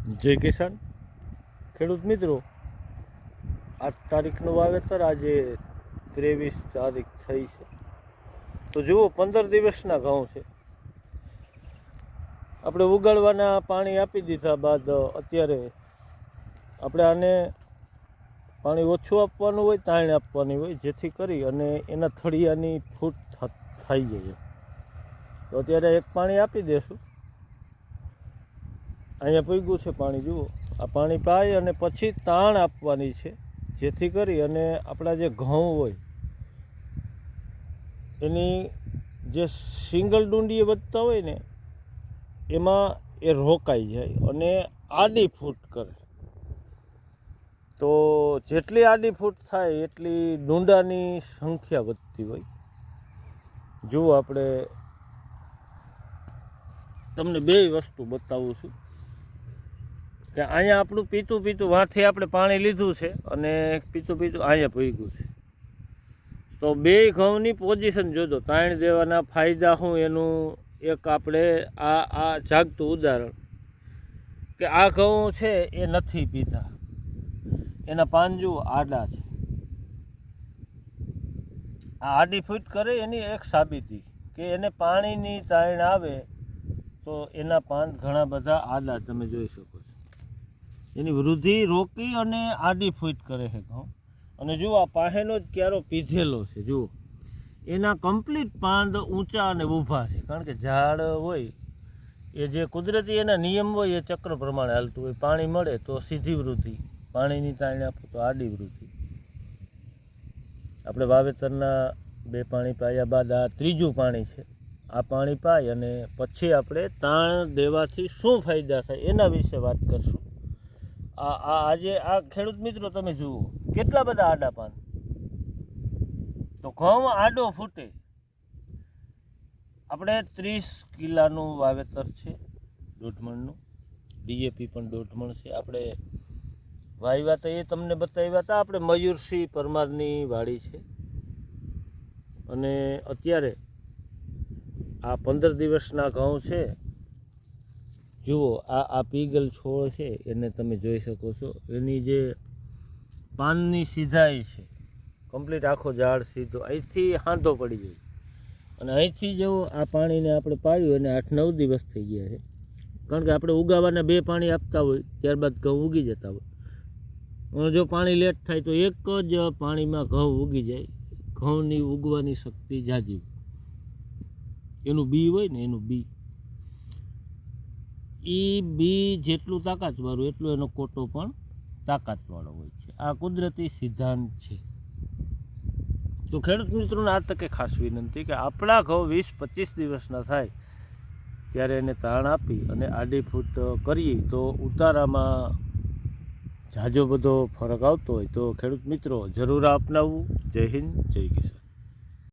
જય કિસાન. ખેડૂત મિત્રો આઠ તારીખનું વાવેતર આજે ત્રેવીસ તારીખ થઈ છે. તો જુઓ, પંદર દિવસના ઘઉં છે. આપણે ઉગાડવાના પાણી આપી દીધા બાદ અત્યારે આપણે આને પાણી ઓછું આપવાનું હોય, તાણ આપવાની હોય, જેથી કરી અને એના થળિયાની ફૂટ થઈ જાય તો અત્યારે એક પાણી આપી દેશું. અહીંયા પૂગ્યું છે પાણી, જુઓ. આ પાણી પાઈ અને પછી તાણ આપવાની છે, જેથી કરી અને આપણા જે ઘઉં હોય, એની જે સિંગલ ડુંડીએ વધતા હોય ને, એમાં એ રોકાઈ જાય અને આડી ફૂટ કરે. તો જેટલી આડી ફૂટ થાય એટલી ડુંડાની સંખ્યા વધતી હોય. જુઓ આપણે તમને બે વસ્તુ બતાવું છું. કે અહીંયા આપણું પીતું પીતું વાંથી આપણે પાણી લીધું છે અને પીતું પીતું અહીંયા ભૂગ્યું છે. તો બે ઘઉંની પોઝિશન જોજો. તાણ દેવાના ફાયદા હું એનું એક આપણે આ આ જાગતું ઉદાહરણ. કે આ ઘઉં છે એ નથી પીધા. એના પાંજુ આડા છે. આ આડી ફૂટ કરે એની એક સાબિતી. કે એને પાણીની તાણ આવે તો એના પાન ઘણા બધા આડા તમે જોઈ શકો એની વૃદ્ધિ રોકી અને આડી ફૂટ કરે છે ઘઉં. અને જુઓ, આ પાસેનો જ ક્યારો પીધેલો છે, જુઓ. એના કમ્પ્લીટ પાંદ ઊંચા અને ઊભા છે. કારણ કે ઝાડ હોય, એ જે કુદરતી એના નિયમ હોય, એ ચક્ર પ્રમાણે હાલતું હોય. પાણી મળે તો સીધી વૃદ્ધિ. પાણીની તાણી આપો તો આડી વૃદ્ધિ. આપણે વાવેતરના બે પાણી પાયા બાદ આ ત્રીજું પાણી છે. આ પાણી પાય અને પછી આપણે તાણ દેવાથી શું ફાયદા થાય એના વિશે વાત કરશું. આ આજે આ ખેડૂત મિત્રો તમે જુઓ, કેટલા બધા આડા પાન તો ઘઉં આડો ફૂટે. આપણે ત્રીસ કિલ્લાનું વાવેતર છે દોઢમણનું. ડીએપી પણ દોઢમણ છે. આપણે વાવ્યા તો એ તમને બતાવ્યા હતા, આપણે મયુરસિંહ પરમારની વાડી છે. અને અત્યારે આ પંદર દિવસના ઘઉં છે. જુઓ, આ આ પીગલ છોડ છે, એને તમે જોઈ શકો છો. એની જે પાનની સીધાઈ છે કમ્પ્લીટ આખો ઝાડ સીધો. અહીંથી હાંધો પડી જાય અને અહીંથી જેવો આ પાણીને આપણે પાડ્યું, અને આઠ નવ દિવસ થઈ ગયા છે. કારણ કે આપણે ઉગાવાના બે પાણી આપતા હોય, ત્યારબાદ ઘઉં ઉગી જતા હોય. જો પાણી લેટ થાય તો એક જ પાણીમાં ઘઉં ઉગી જાય. ઘઉંની ઉગવાની શક્તિ જાજી એનું બી હોય ને, એનું બી. એ બી જેટલું તાકાતવાળું, એટલું એનો કોટો પણ તાકાતવાળો હોય છે. આ કુદરતી સિદ્ધાંત છે. તો ખેડૂત મિત્રોને આ તકે ખાસ વિનંતી કે આપણા ઘઉં વીસ પચીસ દિવસના થાય ત્યારે એને તાણ આપી અને આડી ફૂટ કરીએ તો ઉતારામાં ઝાઝો બધો ફરક આવતો હોય તો ખેડૂત મિત્રો જરૂર અપનાવવું જય હિન્દ, જય કિસાન.